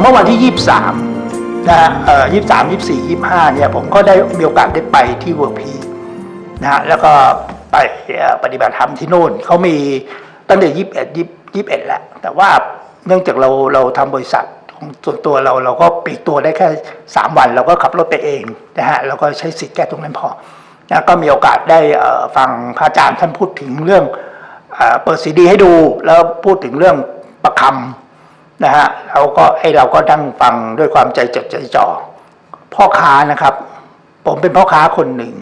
เมื่อวันที่ 23นะฮะเอ่อ23 24 25เนี่ยผมก็ได้มีโอกาสได้ไปที่เวอร์พีนะฮะแล้วก็ไปปฏิบัติธรรมที่โน่นเขามีตั้งแต่21 21แหละแต่ว่าเนื่องจากเราเราทำบริษัทของส่วนตัวเราเราก็ปลีกตัวได้แค่ 3 วัน เราก็ขับรถไปเองนะฮะแล้วก็ใช้สิทธิ์แก้ตรงนั้นพอนะก็มีโอกาสได้ฟังพระอาจารย์ท่านพูดถึงเรื่องเปิดซีดีให้ดู แล้วพูดถึงเรื่องประคำ นะฮะเราก็ไอเราก็นั่งฟังด้วยความใจจดใจจ่อพ่อค้านะครับ ผมเป็นพ่อค้าคนหนึ่ง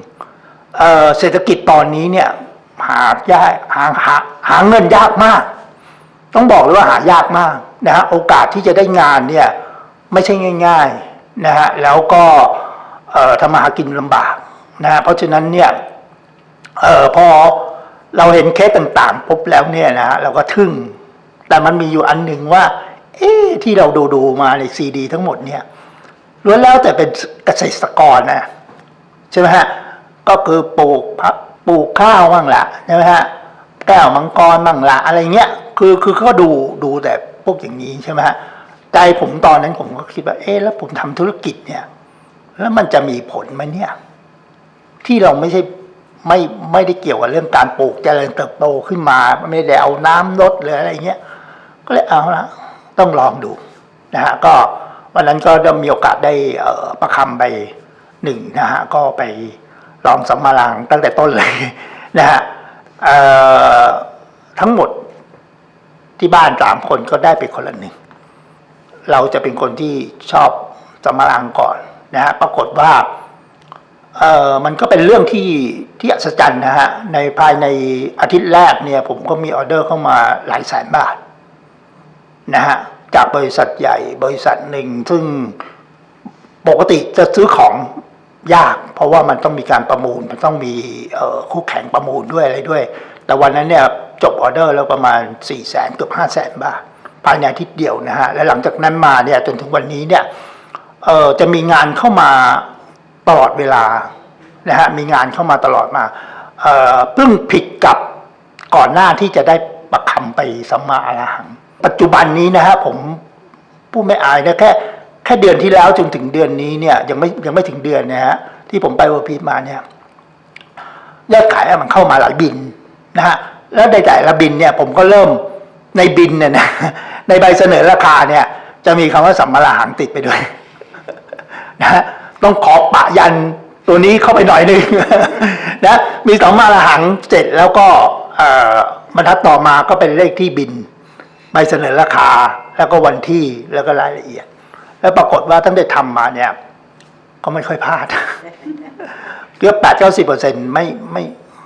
เเศรษฐกิจตอนนี้เนี่ยหายากหาหาหาเงินยากมาก ต้องบอกเลยว่าหายากมากนะฮะโอกาสที่จะได้งานเนี่ยไม่ใช่ง่ายๆนะฮะแล้วก็ทำมาหากินลำบากนะฮะเพราะฉะนั้นเนี่ยออพอเราเห็นเคสต่างๆปุ๊บแล้วเนี่ยนะฮะเราก็ทึ่ง แต่มันมีอยู่อันหนึ่งว่า เอ๊ที่เราดูดูมาในซีดี ทั้งหมดเนี่ยล้วนแล้วแต่เป็นเกษตรกรนะใช่ไหมฮะก็คือปลูกผักปลูกข้าวบ้างละใช่ไหมฮะแก้วมังกรบ้างละอะไรเงี้ยคือคือเขาดูดูแต่พวกอย่างนี้ใช่ไหมฮะใจผมตอนนั้นผมก็คิดว่า เอ๊ะแล้วผมทำธุรกิจเนี่ย แล้วมันจะมีผลไหมเนี่ย ที่เราไม่ใช่ไม่ไม่ได้เกี่ยวกับเรื่องการปลูกจเจริญเติบโตขึ้นมา ไม่ได้เอาน้ำลดหรืออะไรเงี้ยก็เลยเอาละ ต้องลองดูนะฮะก็วันนั้นก็ได้มีโอกาสได้ประคำไปหนึ่งนะฮะก็ไปลองสัมมาลังตั้งแต่ต้นเลยนะฮะทั้งหมดที่บ้านสามคนก็ได้ไปคนละหนึ่ง เราจะเป็นคนที่ชอบสัมมาลังก่อนนะฮะปรากฏว่าเออมันก็เป็นเรื่องที่ที่อัศจรรย์นะฮะในภายในอาทิตย์แรกเนี่ย ผมก็มีออเดอร์เข้ามาหลายแสนบาท นะฮะจากบริษัทใหญ่บริษัทหนึ่ง ซึ่งปกติจะซื้อของยาก เพราะว่ามันต้องมีการประมูล มันต้องมีคู่แข่งประมูลด้วยอะไรด้วย แต่วันนั้นเนี่ยจบออเดอร์แล้วประมาณ4ี่แสนเกือบห้าแสนบาทภายในอาทิตย์เดียวนะฮะและหลังจากนั้นมาเนี่ยจนถึงวันนี้เนี่ยเออจะมีงานเข้ามาตลอดเวลานะฮะมีงานเข้ามาตลอดมาเออเพิ่งผิดกับก่อนหน้าที่จะได้ประคำไปสัมมาอรหัง ปัจจุบันนี้นะฮะผมผู้ไม่อายนะแค่แค่เดือนที่แล้วจนถึงเดือนนี้เนี่ยยังไม่ยังไม่ถึงเดือนนะฮะที่ผมไปวอพีมาเนี่ยยอดขายมันเข้ามาหลายบินนะฮะแล้วในแต่ละบินเนี่ยผมก็เริ่มในบินเนี่ยนะในใบเสนอราคาเนี่ย จะมีคำว่าสัมมาหังติดไปด้วยนะฮะต้องขอปะยันตัวนี้เข้าไปหน่อยนึงนะมีสองมาละหังเสร็จแล้วก็บรรทัดต่อมาก็เป็นเลขที่บิน ใบเสนอราคาแล้วก็วันที่แล้วก็รายละเอียด แล้วปรากฏว่าตั้งแต่ทำมาเนี่ย ก็ไม่ค่อยพลาดเกือบแปดเก้าสิบเปอร์เซ็นไม่ไม่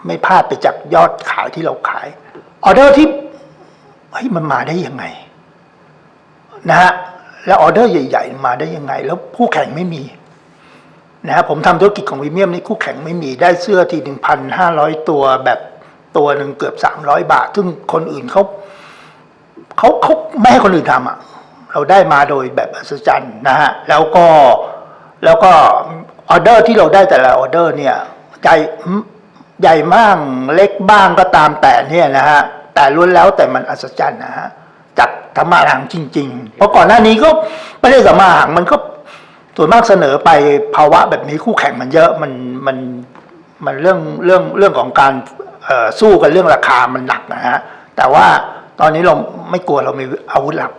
ไม่พลาดไปจากยอดขายที่เราขายออเดอร์ที่เฮ้ยมันมาได้ยังไง นะฮะแล้วออเดอร์ใหญ่ ๆ มาได้ยังไง แล้วคู่แข่งไม่มีนะฮะผมทำธุรกิจของวิเมียมนี่คู่แข่งไม่มีได้เสื้อทีหนึ่งพันห้าร้อยตัวแบบตัวหนึ่งเกือบสามร้อยบาท ซึ่งคนอื่นเขา เขาเขาไม่ให้คนอื่นทำอะเราได้มาโดยแบบอัศจรรย์นะฮะแล้วก็แล้วก็ออเดอร์ที่เราได้แต่ละออเดอร์เนี่ยใหญ่ใหญ่บ้างเล็กบ้างก็ตามแต่เนี่ยนะฮะแต่ล้วนแล้วแต่มันอัศจรรย์นะฮะจากธรรมะหังจริง ๆ เพราะก่อนหน้านี้ก็ไม่ได้ธรรมะหังมันก็ส่วนมากเสนอไปภาวะแบบนี้คู่แข่งมันเยอะมันมันมันเรื่องเรื่องเรื่องของการสู้กันเรื่องราคามันหนักนะฮะแต่ว่า ตอนนี้เราไม่กลัวเรามีอาวุธลับ